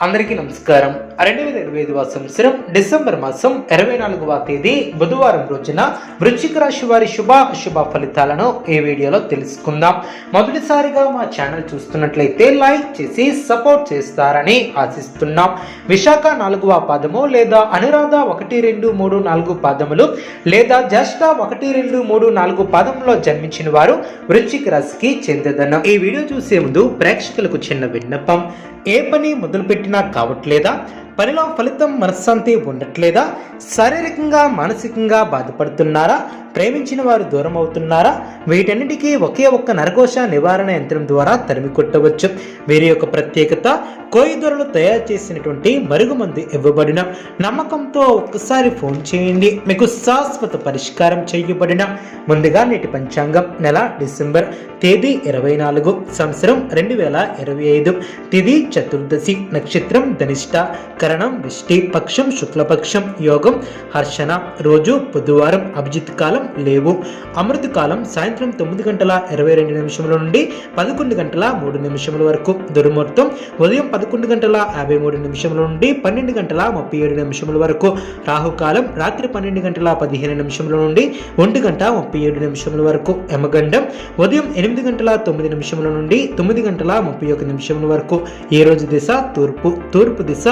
అందరికీ నమస్కారం. రెండు వేల ఇరవై ఐదవ సంవత్సరం డిసెంబర్ మాసం ఇరవై నాలుగవ తేదీ బుధవారం రోజున వృశ్చిక రాశి వారి శుభ అశుభ ఫలితాలను ఈ వీడియోలో తెలుసుకుందాం. మొదటిసారిగా మా ఛానల్ చూస్తున్నట్లయితే లైక్ చేసి సపోర్ట్ చేస్తారని ఆశిస్తున్నాం. విశాఖ నాలుగవ పాదము లేదా అనురాధ ఒకటి రెండు మూడు నాలుగు పాదములు లేదా జ్యేష్ఠ ఒకటి రెండు మూడు నాలుగు పాదములో జన్మించిన వారు వృశ్చిక రాశికి చెందదన్న ఈ వీడియో చూసే ముందు ప్రేక్షకులకు చిన్న విన్నపం. ఏ పని మొదలుపెట్టి పెట్టినా కావట్లేదా? పనిలో ఫలితం మనశ్శాంతి ఉండట్లేదా? శారీరకంగా మానసికంగా బాధపడుతున్నారా? ప్రేమించిన వారు దూరం అవుతున్నారా వీటన్నిటికీ ఒకే ఒక్క నరకోశ నివారణ యంత్రం ద్వారా తరిమి కొట్టవచ్చు. వీరి యొక్క ప్రత్యేకత కోయిదొరలు తయారు చేసినటువంటి మరుగుమందు ఇవ్వబడిన నమ్మకంతో ఒక్కసారి ఫోన్ చేయండి. మీకు శాశ్వత పరిష్కారం చేయబడిన ముందుగా నేటి పంచాంగం నెల డిసెంబర్ తేదీ ఇరవై నాలుగు సంవత్సరం రెండు వేల ఇరవై ఐదు తిది చతుర్దశి నక్షత్రం ధనిష్ట కరణం విష్టిపక్షం శుక్లపక్షం యోగం హర్షణ రోజు బుధవారం అభిజిత్ కాలం లేవు. అమృత కాలం సాయంత్రం తొమ్మిది గంటల ఇరవై రెండు నిమిషముల నుండి పదకొండు గంటల మూడు నిమిషముల వరకు దుర్ముహూర్తం. ఉదయం పదకొండు గంటల యాభై మూడు నిమిషముల నుండి పన్నెండు గంటల ముప్పై ఏడు నిమిషముల వరకు రాహుకాలం రాత్రి పన్నెండు గంటల పదిహేను నిమిషముల నుండి ఒంటి గంట ముప్పై ఏడు నిమిషముల వరకు యమగండం. ఉదయం ఎనిమిది గంటల తొమ్మిది నిమిషముల నుండి తొమ్మిది గంటల ముప్పై ఒక నిమిషముల వరకు ఈ రోజు దిశ? తూర్పు. తూర్పు దిశ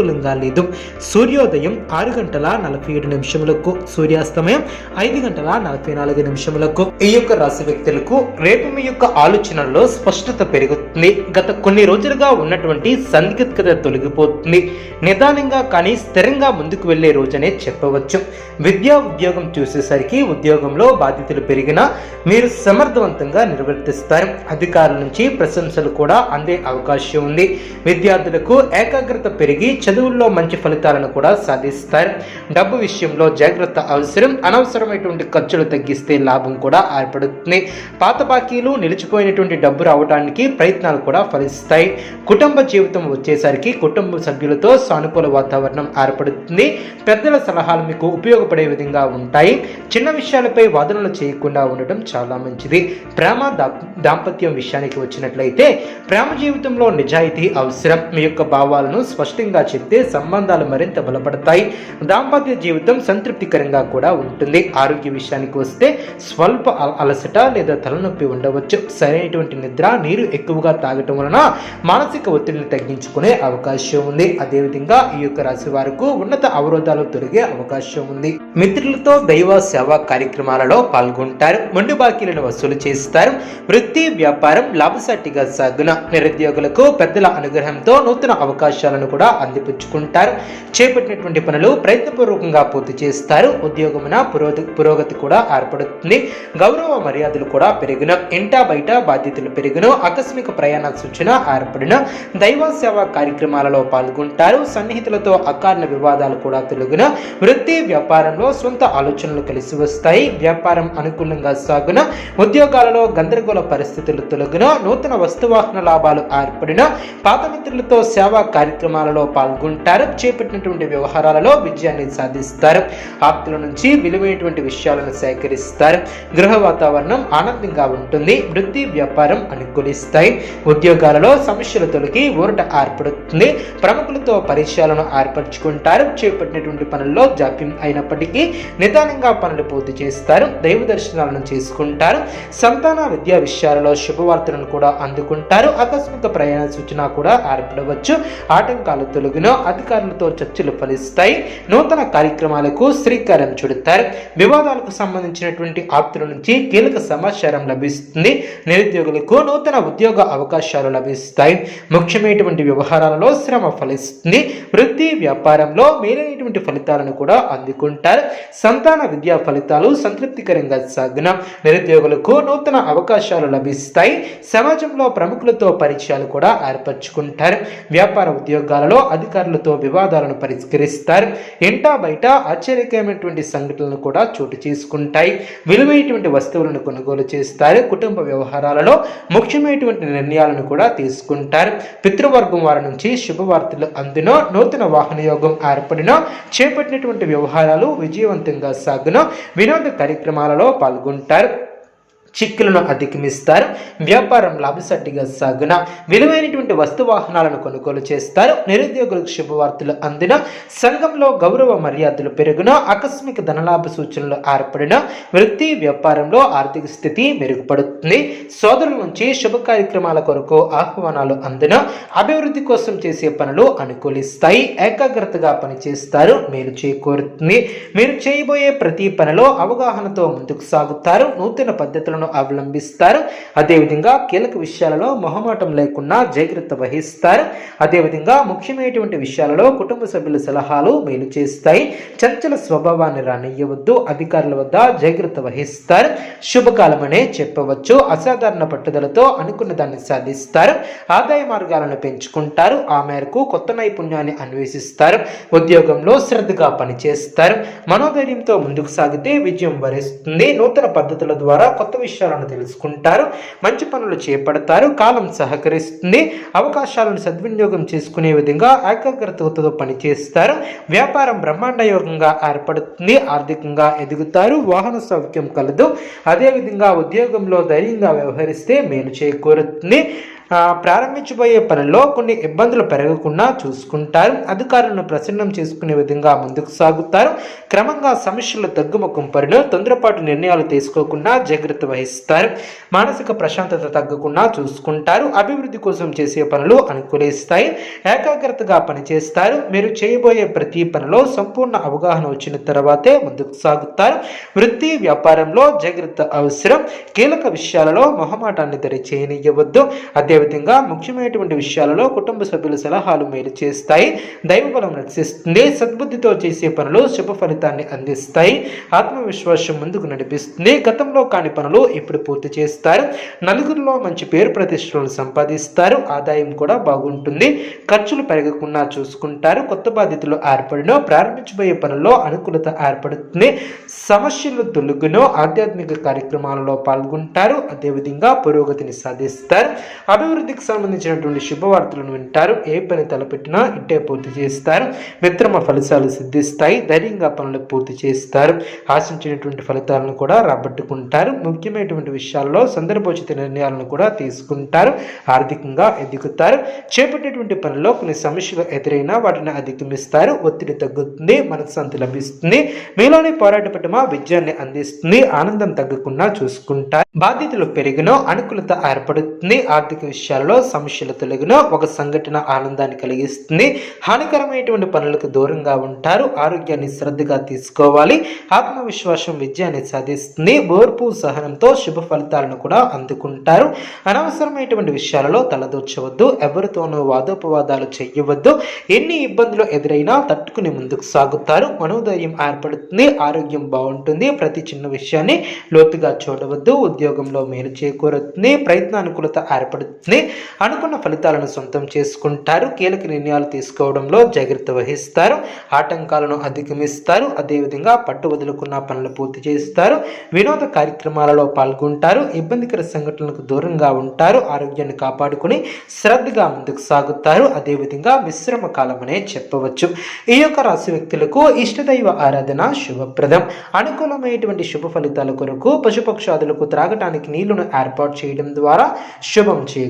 అనుకూలంగా లేదు సూర్యోదయం ఆరు గంటల నలభై ఏడు నిమిషములకు సూర్యాస్తమయం ఐదు గంటల నలభై నాలుగు నిమిషములకు. ఈ యొక్క రాశి వ్యక్తులకు రేపు మీ యొక్క ఆలోచనల్లో స్పష్టత పెరుగుతుంది. గత కొన్ని రోజులుగా ఉన్నటువంటి సందిగ్ధత తొలగిపోతుంది. నిదానంగా కానీ స్థిరంగా ముందుకు వెళ్ళే రోజనే చెప్పవచ్చు. విద్యా ఉద్యోగం చూసేసరికి ఉద్యోగంలో బాధ్యతలు పెరిగినా మీరు సమర్థవంతంగా నిర్వర్తిస్తారు. అధికారుల నుంచి ప్రశంసలు కూడా అందే అవకాశం ఉంది. విద్యార్థులకు ఏకాగ్రత పెరిగి చదువుల్లో మంచి ఫలితాలను కూడా సాధిస్తారు. డబ్బు విషయంలో జాగ్రత్త అవసరం. అనవసరమైనటువంటి ఖర్చులు తగ్గిస్తే లాభం కూడా ఏర్పడుతుంది. పాత బాకీలు నిలిచిపోయినటువంటి డబ్బు రావడానికి ప్రయత్నాలు కూడా ఫలిస్తాయి. కుటుంబ జీవితం వచ్చేసరికి కుటుంబ సభ్యులతో సానుకూల వాతావరణం ఏర్పడుతుంది. పెద్దల సలహాలు మీకు ఉపయోగపడే విధంగా ఉంటాయి. చిన్న విషయాలపై వాదనలు చేయకుండా ఉండటం చాలా మంచిది. ప్రేమ దాంపత్యం విషయానికి వచ్చినట్లయితే ప్రేమ జీవితంలో నిజాయితీ అవసరం. మీ యొక్క భావాలను స్పష్టంగా చెప్తే సంబంధాలు మరింత బలపడతాయి. దాంపత్య జీవితం సంతృప్తికరంగా కూడా ఉంటుంది. ఆరోగ్య విషయానికి వస్తే స్వల్ప అల- అలసట లేదా తలనొప్పి ఉండవచ్చు. సరైనటువంటి నిద్ర నీరు ఎక్కువగా తాగటం వలన మానసిక ఒత్తిడిని తగ్గించుకునే అవకాశం ఉంది. అదేవిధంగా ఈ యొక్క రాశి వారికి ఉన్నత అవరోధాలు తొలగే అవకాశం ఉంది. మిత్రులతో దైవ సేవా కార్యక్రమాలలో పాల్గొంటారు. మొండి బాకీలను వసూలు చేస్తారు. వృత్తి వ్యాపారం లాభసాటిగా సాగున నిరుద్యోగులకు పెద్దల అనుగ్రహంతో నూతన అవకాశాలను కూడా పుచ్చుకుంటారు చేపట్టినటువంటి పనులు ప్రయత్నపూర్వకంగా పూర్తి చేస్తారు. ఉద్యోగమున పురోగతి పురోగతి కూడా ఏర్పడుతుంది. గౌరవ మర్యాదలు కూడా పెరిగిన. ఇంటా బయట బాధ్యతలు పెరిగిన. ఆకస్మిక ప్రయాణ సూచన ఏర్పడిన. దైవ సేవా కార్యక్రమాలలో పాల్గొంటారు. సన్నిహితులతో అకారణ వివాదాలు కూడా తొలగిన. వృత్తి వ్యాపారంలో సొంత ఆలోచనలు కలిసి వస్తాయి. వ్యాపారం అనుకూలంగా సాగున. ఉద్యోగాలలో గందరగోళ పరిస్థితులు తొలగిన. నూతన వస్తువాహన లాభాలు ఏర్పడిన. పాత మిత్రులతో సేవా కార్యక్రమాలలో పాల్గొంటారు చేపట్టినటువంటి వ్యవహారాలలో విజయాన్ని సాధిస్తారు. ఆప్తుల నుంచి విలువైనటువంటి విషయాలను సేకరిస్తారు. గృహ వాతావరణం ఆనందంగా ఉంటుంది వృత్తి వ్యాపారం అనుకూలిస్తాయి. ఉద్యోగాలలో సమస్యలు తొలగి ఊరట ఏర్పడుతుంది. ప్రముఖులతో పరిచయాలను ఏర్పరచుకుంటారు. చేపట్టినటువంటి పనుల్లో జాప్యం అయినప్పటికీ నిదానంగా పనులు పూర్తి చేస్తారు. దైవ దర్శనాలను చేసుకుంటారు. సంతాన విద్యా విషయాలలో శుభవార్తలను కూడా అందుకుంటారు. ఆకస్మిక ప్రయాణ సూచన కూడా ఏర్పడవచ్చు. ఆటంకాలు తొలగిన అధికారులతో చర్చలు ఫలిస్తాయి. నూతన కార్యక్రమాలకు శ్రీకారం చుడతారు. వివాదాలకు సంబంధించినటువంటి ఆప్తుల నుంచి కీలక సమాచారం లభిస్తుంది. నిరుద్యోగులకు నూతన ఉద్యోగ అవకాశాలు లభిస్తాయి. ముఖ్యమైనటువంటి వ్యవహారాలలో శ్రమ ఫలిస్తుంది. వృత్తి వ్యాపారంలో మేలైనటువంటి ఫలితాలను కూడా అందుకుంటారు. సంతాన విద్యా ఫలితాలు సంతృప్తికరంగా సాగిన. నిరుద్యోగులకు నూతన అవకాశాలు లభిస్తాయి. సమాజంలో ప్రముఖులతో పరిచయాలు కూడా ఏర్పరచుకుంటారు. వ్యాపార ఉద్యోగాలలో అధికారులతో వివాదాలను పరిష్కరిస్తారు. ఇంటా బయట ఆశ్చర్యకరమైనటువంటి సంఘటనలు కూడా చోటు చేసుకుంటాయి. విలువైనటువంటి వస్తువులను కొనుగోలు చేస్తారు. కుటుంబ వ్యవహారాలలో ముఖ్యమైనటువంటి నిర్ణయాలను కూడా తీసుకుంటారు. పితృవర్గం వారి నుంచి శుభవార్తలు అందినో నూతన వాహన యోగం ఏర్పడిన చేపట్టినటువంటి వ్యవహారాలు విజయవంతంగా సాగున వినోద కార్యక్రమాలలో పాల్గొంటారు. చిక్కులను అధిగమిస్తారు వ్యాపారం లాభసాటిగా సాగున. విలువైనటువంటి వస్తు వాహనాలను కొనుగోలు చేస్తారు. నిరుద్యోగులకు శుభవార్తలు అందిన. సంఘంలో గౌరవ మర్యాదలు పెరుగున. ఆకస్మిక ధనలాభ సూచనలు ఏర్పడిన. వృత్తి వ్యాపారంలో ఆర్థిక స్థితి మెరుగుపడుతుంది. సోదరుల నుంచి శుభ కార్యక్రమాల కొరకు ఆహ్వానాలు అందిన. అభివృద్ధి కోసం చేసే పనులు అనుకూలిస్తాయి. ఏకాగ్రతగా పనిచేస్తారు. మీరు చేకూరుతుంది. మీరు చేయబోయే ప్రతి పనిలో అవగాహనతో ముందుకు సాగుతారు. నూతన పద్ధతులను అవలంబిస్తారు. అదేవిధంగా కీలక విషయాలలో మొహమాటం లేకుండా జాగ్రత్త వహిస్తారు. అదేవిధంగా ముఖ్యమైనటువంటి విషయాలలో కుటుంబ సభ్యుల సలహాలు మేలు చేస్తాయి. చర్చల స్వభావాన్ని రానియ్యవద్దు. అధికారుల వద్ద జాగ్రత్త వహిస్తారు. శుభకాలమనే చెప్పవచ్చు. అసాధారణ పట్టుదలతో అనుకున్న దాన్ని సాధిస్తారు. ఆదాయ మార్గాలను పెంచుకుంటారు. ఆ మేరకు కొత్త నైపుణ్యాన్ని అన్వేషిస్తారు. ఉద్యోగంలో శ్రద్ధగా పనిచేస్తారు. మనోధైర్యంతో ముందుకు సాగితే విజయం వరిస్తుంది. నూతన పద్ధతుల ద్వారా కొత్త విషయాలను తెలుసుకుంటారు మంచి పనులు చేపడతారు కాలం సహకరిస్తుంది అవకాశాలను సద్వినియోగం చేసుకునే విధంగా ఏకాగ్రతతో పనిచేస్తారు వ్యాపారం బ్రహ్మాండ యోగంగా ఏర్పడుతుంది ఆర్థికంగా ఎదుగుతారు వాహన సౌఖ్యం కలదు అదేవిధంగా ఉద్యోగంలో ధైర్యంగా వ్యవహరిస్తే మేలు చేకూరుతుంది ప్రారంభించబోయే పనిలో కొన్ని ఇబ్బందులు పెరగకుండా చూసుకుంటారు. అధికారులను ప్రసన్నం చేసుకునే విధంగా ముందుకు సాగుతారు. క్రమంగా సమస్యలు తగ్గుముఖం పరిను తొందరపాటు నిర్ణయాలు తీసుకోకుండా జాగ్రత్త వహిస్తారు. మానసిక ప్రశాంతత తగ్గకుండా చూసుకుంటారు. అభివృద్ధి కోసం చేసే పనులు అనుకూలిస్తాయి ఏకాగ్రతగా పనిచేస్తారు. మీరు చేయబోయే ప్రతి పనిలో సంపూర్ణ అవగాహన వచ్చిన తర్వాతే ముందుకు సాగుతారు. వృత్తి వ్యాపారంలో జాగ్రత్త అవసరం. కీలక విషయాలలో మొహమాటాన్ని దరి చేయనివ్వద్దు అదేవిధంగా ముఖ్యమైనటువంటి విషయాలలో కుటుంబ సభ్యుల సలహాలు మేలు చేస్తాయి. దైవబలం రక్షిస్తుంది. సద్బుద్ధితో చేసే పనులు శుభ ఫలితాన్ని అందిస్తాయి. ఆత్మవిశ్వాసం ముందుకు నడిపిస్తుంది. గతంలో కాని పనులు ఇప్పుడు పూర్తి చేస్తారు. నలుగురిలో మంచి పేరు ప్రతిష్టలను సంపాదిస్తారు. ఆదాయం కూడా బాగుంటుంది. ఖర్చులు పెరగకుండా చూసుకుంటారు. కొత్త బాధ్యతలు ఏర్పడిన ప్రారంభించబోయే పనుల్లో అనుకూలత ఏర్పడుతుంది. సమస్యలు తొలగునో ఆధ్యాత్మిక కార్యక్రమాలలో పాల్గొంటారు. అదేవిధంగా పురోగతిని సాధిస్తారు. అభివృద్ధికి సంబంధించినటువంటి శుభవార్తలను వింటారు. ఏ పని తలపెట్టినా ఇట్టే పూర్తి చేస్తారు. మిత్రమ ఫలితాలు సిద్ధిస్తాయి. ధైర్యంగా పనులు పూర్తి చేస్తారు. ఆశించినటువంటి ఫలితాలను కూడా రాబట్టుకుంటారు. ముఖ్యమైనటువంటి విషయాల్లో సందర్భోచిత నిర్ణయాలను కూడా తీసుకుంటారు. ఆర్థికంగా ఎదుగుతారు. చేపట్టేటువంటి పనిలో కొన్ని సమస్యలు ఎదురైనా వాటిని అధిగమిస్తారు. ఒత్తిడి తగ్గుతుంది. మనశ్శాంతి లభిస్తుంది. మీలోని పోరాట పట్టుమ విజయాన్ని అందిస్తుంది. ఆనందం తగ్గకుండా చూసుకుంటారు. బాధ్యతలు పెరిగినో అనుకూలత ఏర్పడుతుంది. ఆర్థిక విషయాలలో సమస్యలు తొలగిన ఒక సంఘటన ఆనందాన్ని కలిగిస్తుంది. హానికరమైనటువంటి పనులకు దూరంగా ఉంటారు. ఆరోగ్యాన్ని శ్రద్ధగా తీసుకోవాలి. ఆత్మవిశ్వాసం విజయాన్ని సాధిస్తుంది. ఓర్పు సహనంతో శుభ ఫలితాలను కూడా అందుకుంటారు. అనవసరమైనటువంటి విషయాలలో తలదూర్చవద్దు. ఎవరితోనూ వాదోపవాదాలు చేయవద్దు. ఎన్ని ఇబ్బందులు ఎదురైనా తట్టుకుని ముందుకు సాగుతారు. మనోధైర్యం ఏర్పడుతుంది. ఆరోగ్యం బాగుంటుంది. ప్రతి చిన్న విషయాన్ని లోతుగా చూడవద్దు. ఉద్యోగంలో మేలు చేకూరుతుంది. ప్రయత్నానుకూలత ఏర్పడుతుంది. అనుకున్న ఫలితాలను సొంతం చేసుకుంటారు. కీలక నిర్ణయాలు తీసుకోవడంలో జాగ్రత్త వహిస్తారు. ఆటంకాలను అధిగమిస్తారు. అదేవిధంగా పట్టు వదులుకున్న పనులు పూర్తి చేస్తారు. వినోద కార్యక్రమాలలో పాల్గొంటారు. ఇబ్బందికర సంఘటనలకు దూరంగా ఉంటారు. ఆరోగ్యాన్ని కాపాడుకుని శ్రద్ధగా ముందుకు సాగుతారు. అదేవిధంగా విశ్రమ అనే చెప్పవచ్చు. ఈ యొక్క రాశి వ్యక్తులకు ఇష్టదైవ ఆరాధన శుభప్రదం. అనుకూలమైనటువంటి శుభ ఫలితాల కొరకు పశుపక్షాదులకు త్రాగటానికి నీళ్ళను ఏర్పాటు చేయడం ద్వారా శుభం చేయ